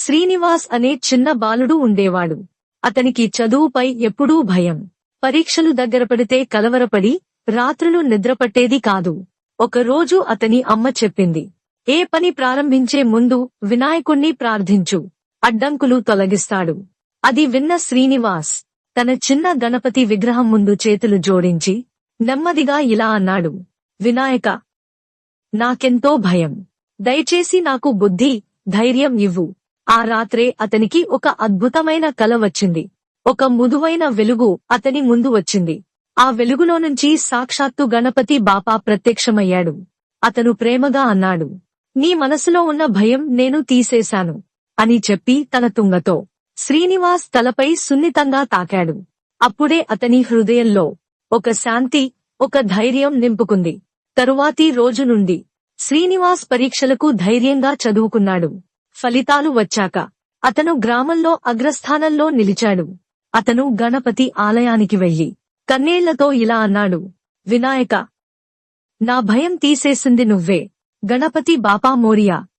శ్రీనివాస్ అనే చిన్న బాలుడు ఉండేవాడు. అతనికి చదువుపై ఎప్పుడూ భయం. పరీక్షలు దగ్గర పడితే కలవరపడి రాత్రులు నిద్రపట్టేది కాదు. ఒకరోజు అతని అమ్మ చెప్పింది ఏ పని ప్రారంభించే ముందు వినాయకుణ్ణి ప్రార్థించు. అడ్డంకులు తొలగిస్తాడు. అది విన్న శ్రీనివాస్ తన చిన్న గణపతి విగ్రహం ముందు చేతులు జోడించి నెమ్మదిగా ఇలా అన్నాడు వినాయక నాకెంతో భయం. దయచేసి నాకు బుద్ధి ధైర్యం ఇవ్వు. ఆ రాత్రే అతనికి ఒక అద్భుతమైన కల వచ్చింది. ఒక ముదువైన వెలుగు అతని ముందు వచ్చింది. ఆ వెలుగులో నుంచి సాక్షాత్తు గణపతి బాపా ప్రత్యక్షమయ్యాడు. అతను ప్రేమగా అన్నాడు నీ మనసులో ఉన్న భయం నేను తీసేశాను అని చెప్పి తన తుంగతో శ్రీనివాస్ తలపై సున్నితంగా తాకాడు. అప్పుడే అతని హృదయంలో ఒక శాంతి ఒక ధైర్యం నింపుకుంది. తరువాతి రోజు నుండి శ్రీనివాస్ పరీక్షలకు ధైర్యంగా చదువుకున్నాడు. ఫలితాలు వచ్చాక అతను గ్రామంలో అగ్రస్థానంలో నిలిచాడు. అతను గణపతి ఆలయానికి వెళ్ళి కన్నేళ్ళతో ఇలా అన్నాడు వినాయక నా భయం తీసేసింది నువ్వే. గణపతి బాపా మోరియా